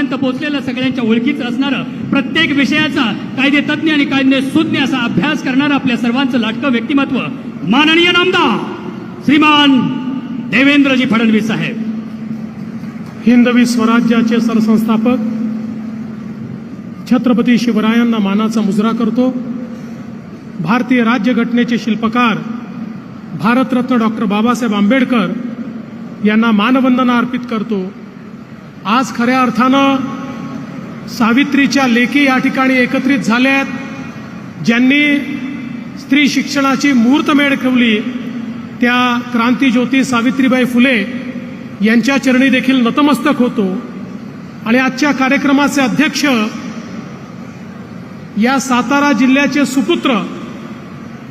आतापर्यंत पोहोचलेलं सगळ्यांच्या ओळखीचं असणारं प्रत्येक विषयाचा कायदे तज्ज्ञ आणि कायदे सुज्ञ असा अभ्यास करणारं आपल्या सर्वांचं लाटकं व्यक्तिमत्व. माननीय नामदार श्रीमान देवेंद्रजी फडणवीस साहेब. हिंदवी स्वराज्याचे सरसंस्थापक छत्रपती शिवरायांना मानाचा मुजरा करतो. भारतीय राज्यघटनेचे शिल्पकार भारतरत्न डॉक्टर बाबासाहेब आंबेडकर यांना मानवंदना अर्पित करतो. आज खऱ्या अर्थानं सावित्रीच्या लेखी या ठिकाणी एकत्रित झाल्यात. ज्यांनी स्त्री शिक्षणाची मुहूर्तमेढ ठेवली त्या क्रांतीज्योती सावित्रीबाई फुले यांच्या चरणी देखील नतमस्तक होतो. आणि आजच्या कार्यक्रमाचे अध्यक्ष या सातारा जिल्ह्याचे सुपुत्र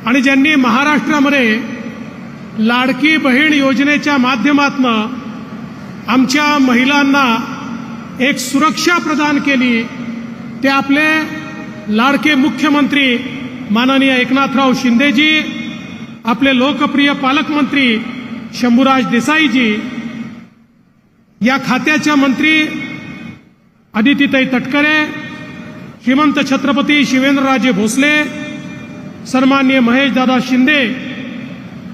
आणि ज्यांनी महाराष्ट्रामध्ये लाडकी बहीण योजनेच्या माध्यमातून आमच्या महिलांना एक सुरक्षा प्रदान केली. ते आपले लाडके मुख्यमंत्री माननीय एकनाथराव शिंदेजी आपले लोकप्रिय पालकमंत्री शंभूराज देसाईजी या खात्याच्या मंत्री अदितीताई तटकरे श्रीमंत छत्रपती शिवेंद्रराजे भोसले सन्मान्य महेशदादा शिंदे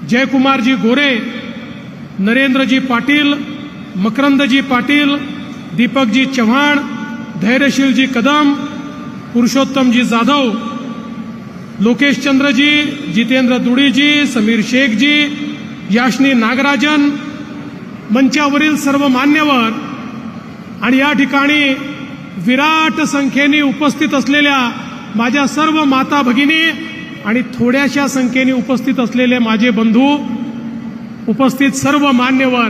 जयकुमारजी गोरे नरेंद्रजी पाटील मकरंदजी पाटील दीपकजी चव्हाण धैर्यशीलजी कदम पुरुषोत्तमजी जाधव लोकेशचंद्रजी जितेंद्र दुडीजी समीर शेखजी याशनी नागराजन मंचावरील सर्व मान्यवर आणि या ठिकाणी विराट संख्येने उपस्थित असलेल्या माझ्या सर्व माता भगिनी आणि थोड्याशा संख्येने उपस्थित असलेले माझे बंधू उपस्थित सर्व मान्यवर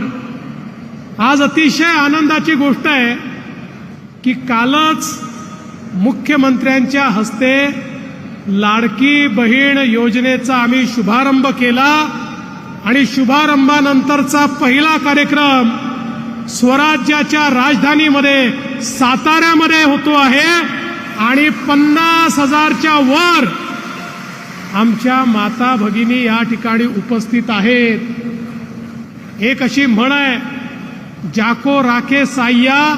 आज अतिशय आनंदाची गोष्ट आहे की कालच मुख्यमंत्र्यांच्या हस्ते लाडकी बहीण योजनेचा आम्ही शुभारंभ केला आणि शुभारंभानंतरचा पहिला कार्यक्रम स्वराज्याच्या राजधानीमध्ये साताऱ्यामध्ये होतो आहे आणि पन्नास हजारच्या वर आमच्या माता भगिनी या ठिकाणी उपस्थित आहेत. एक अशी म्हण आहे जाको राखे साईया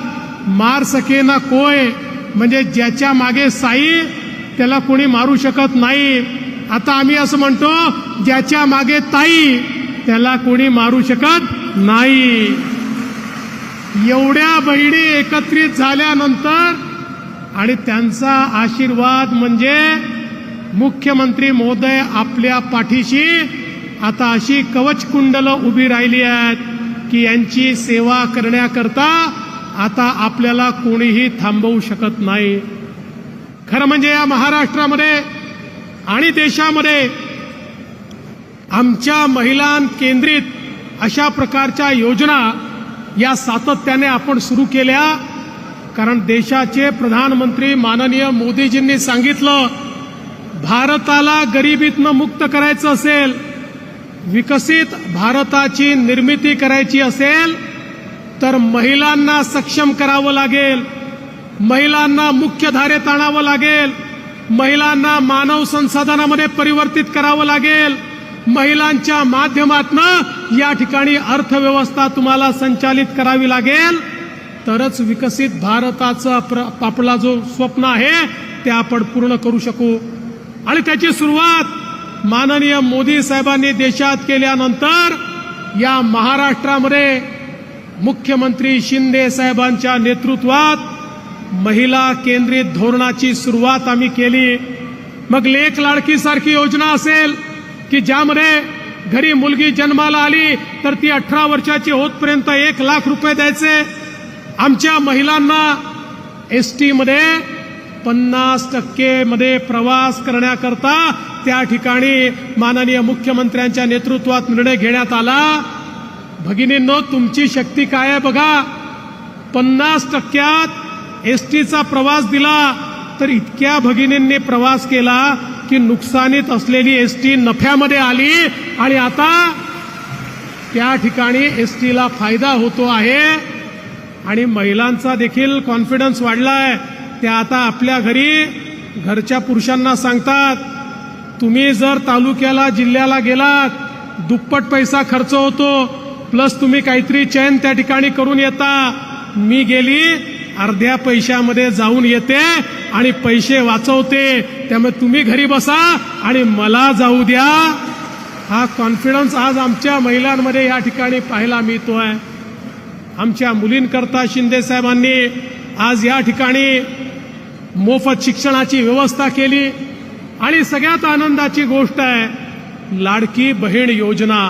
मार सके ना कोय. म्हणजे ज्याच्या मागे साई त्याला कोणी मारू शकत नाही. आता आम्ही असं म्हणतो ज्याच्या मागे ताई त्याला कोणी मारू शकत नाही. एवढ्या बहिणी एकत्रित झाल्यानंतर आणि त्यांचा आशीर्वाद म्हणजे मुख्यमंत्री महोदय आपल्या पाठीशी आता अशी कवच कुंडलं उभी राहिली आहेत. की यांची सेवा करण्याकरता आता आपल्याला कोणीही थांबवू शकत नाही. खरं म्हणजे या महाराष्ट्रामध्ये आणि देशामध्ये आमच्या महिलां केंद्रित अशा प्रकारच्या योजना या सातत्याने आपण सुरू केल्या. कारण देशाचे प्रधानमंत्री माननीय मोदीजींनी सांगितलं भारताला गरिबीतनं मुक्त करायचं असेल विकसित भारताची निर्मिती करायची असेल तर महिलांना सक्षम करावं लागेल. महिलांना मुख्यधारेत आणावं लागेल. महिलांना मानव संसाधनामध्ये परिवर्तित करावं लागेल. महिलांच्या माध्यमातनं या ठिकाणी अर्थव्यवस्था तुम्हाला संचालित करावी लागेल. तरच विकसित भारताचं प्र- आपला जो स्वप्न आहे ते आपण पूर्ण करू शकू. आणि त्याची सुरुवात माननीय मोदी साहेबांनी देशात केल्यानंतर या महाराष्ट्रामध्ये मुख्यमंत्री शिंदे साहेबांच्या नेतृत्वात महिला केंद्रित धोरणाची सुरुवात आम्ही केली. मग लेख लाडकीसारखी योजना असेल की ज्यामध्ये घरी मुलगी जन्माला आली तर ती अठरा वर्षाची होतपर्यंत एक लाख रुपये द्यायचे. आमच्या महिलांना एस टीमध्ये पन्नास टक्के मध्ये प्रवास करण्याकरता त्या ठिकाणी माननीय मुख्यमंत्र्यांच्या नेतृत्वात निर्णय घेण्यात आला. भगिनींनो तुमची शक्ती काय आहे बघा. पन्नास टक्क्यात एस टीचा प्रवास दिला तर इतक्या भगिनींनी प्रवास केला की नुकसानीत असलेली एस टी नफ्यामध्ये आली. आणि आता त्या ठिकाणी एस टीला फायदा होतो आहे. आणि महिलांचा देखील कॉन्फिडन्स वाढला आहे त्या आता आपल्या घरी घरच्या पुरुषांना सांगतात तुम्ही जर तालुक्याला जिल्ह्याला गेलात दुप्पट पैसा खर्च होतो प्लस तुम्ही काहीतरी चैन त्या ठिकाणी करून येता मी गेली अर्ध्या पैशामध्ये जाऊन येते आणि पैसे वाचवते. त्यामुळे तुम्ही घरी बसा आणि मला जाऊ द्या. हा कॉन्फिडन्स आज आमच्या महिलांमध्ये या ठिकाणी पाहायला मिळतोय. आमच्या मुलींकरता शिंदे साहेबांनी आज या ठिकाणी मोफत शिक्षणाची व्यवस्था केली आणि सगळ्यात आनंदाची गोष्ट आहे लाडकी बहीण योजना.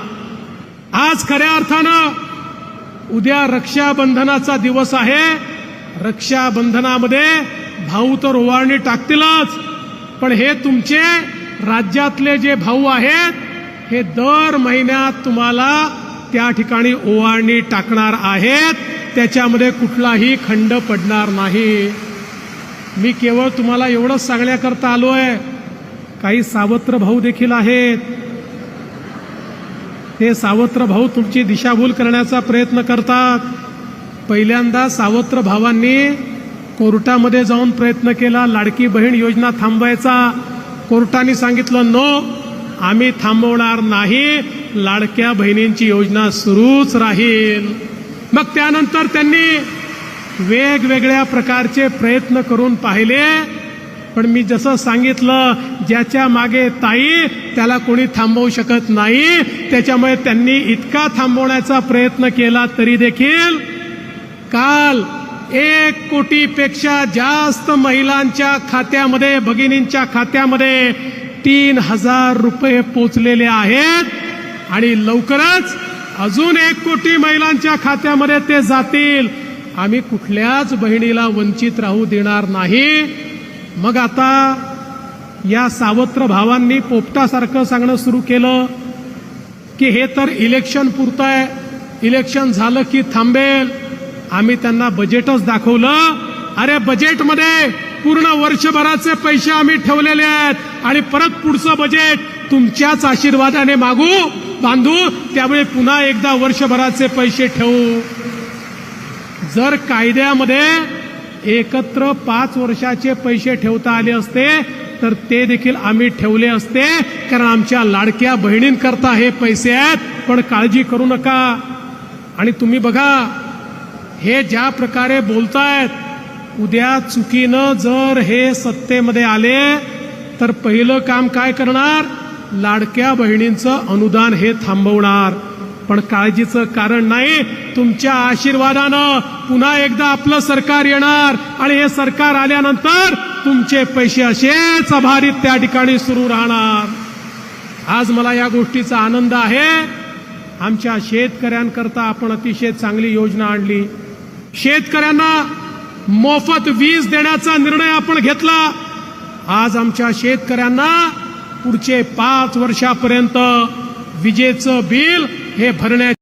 आज खऱ्या अर्थानं उद्या रक्षाबंधनाचा दिवस आहे. रक्षाबंधनामध्ये भाऊ तर ओवाळणी टाकतीलच पण हे तुमचे राज्यातले जे भाऊ आहेत हे दर महिन्यात तुम्हाला त्या ठिकाणी ओवाळणी टाकणार आहेत. त्याच्यामध्ये कुठलाही खंड पडणार नाही. मी केवळ तुम्हाला एवढंच सांगण्याकरता आलो आहे काही सावत्र भाऊ देखील आहेत. ते सावत्र भाऊ तुमची दिशाभूल करण्याचा प्रयत्न करतात. पहिल्यांदा सावत्र भावांनी कोर्टामध्ये जाऊन प्रयत्न केला लाडकी बहीण योजना थांबवायचा. कोर्टाने सांगितलं नो आम्ही थांबवणार नाही. लाडक्या बहिणींची योजना सुरूच राहील. मग त्यानंतर त्यांनी वेगवेगळ्या प्रकारचे प्रयत्न करून पाहिले. पण मी जसं सांगितलं ज्याच्या मागे ताई त्याला कोणी थांबवू शकत नाही. त्याच्यामुळे त्यांनी इतका थांबवण्याचा प्रयत्न केला तरी देखील. काल एक कोटीपेक्षा जास्त महिलांच्या खात्यामध्ये भगिनींच्या खात्यामध्ये तीन हजार रुपये पोचलेले आहेत. आणि लवकरच अजून एक कोटी महिलांच्या खात्यामध्ये ते जातील. आम्ही कुठल्याच बहिणीला वंचित राहू देणार नाही. मग आता या सावत्र भावांनी पोपटासारखं सांगणं सुरू केलं की हे तर इलेक्शन पुरतं आहे इलेक्शन झालं की थांबेल. आम्ही त्यांना बजेटच दाखवलं. अरे बजेटमध्ये पूर्ण वर्षभराचे पैसे आम्ही ठेवलेले आहेत. आणि परत पुढचं बजेट तुमच्याच आशीर्वादाने मागू. बांधू त्यामुळे पुन्हा एकदा वर्षभराचे पैसे ठेवू. जर कायद्यामध्ये एकत्र पाच वर्षाचे पैसे ठेवता आले असते तर ते देखील आम्ही ठेवले असते कारण आमच्या लाडक्या बहिणींकरता हे पैसे आहेत पण काळजी करू नका. आणि तुम्ही बघा हे ज्या प्रकारे बोलतायत उद्या चुकीनं जर हे सत्तेमध्ये आले तर पहिलं काम काय करणार? लाडक्या बहिणींचं अनुदान हे थांबवणार. पण काळजीचं कारण नाही. तुमच्या आशीर्वादानं पुन्हा एकदा आपलं सरकार येणार आणि हे सरकार आल्यानंतर तुमचे पैसे असेच अभारित त्या ठिकाणी सुरू राहणार. आज मला या गोष्टीचा आनंद आहे. आमच्या शेतकऱ्यांकरता आपण अतिशय चांगली योजना आणली. शेतकऱ्यांना मोफत वीज देण्याचा निर्णय आपण घेतला. आज आमच्या शेतकऱ्यांना पुढचे पाच वर्षापर्यंत विजेचं बिल हे भरण्याची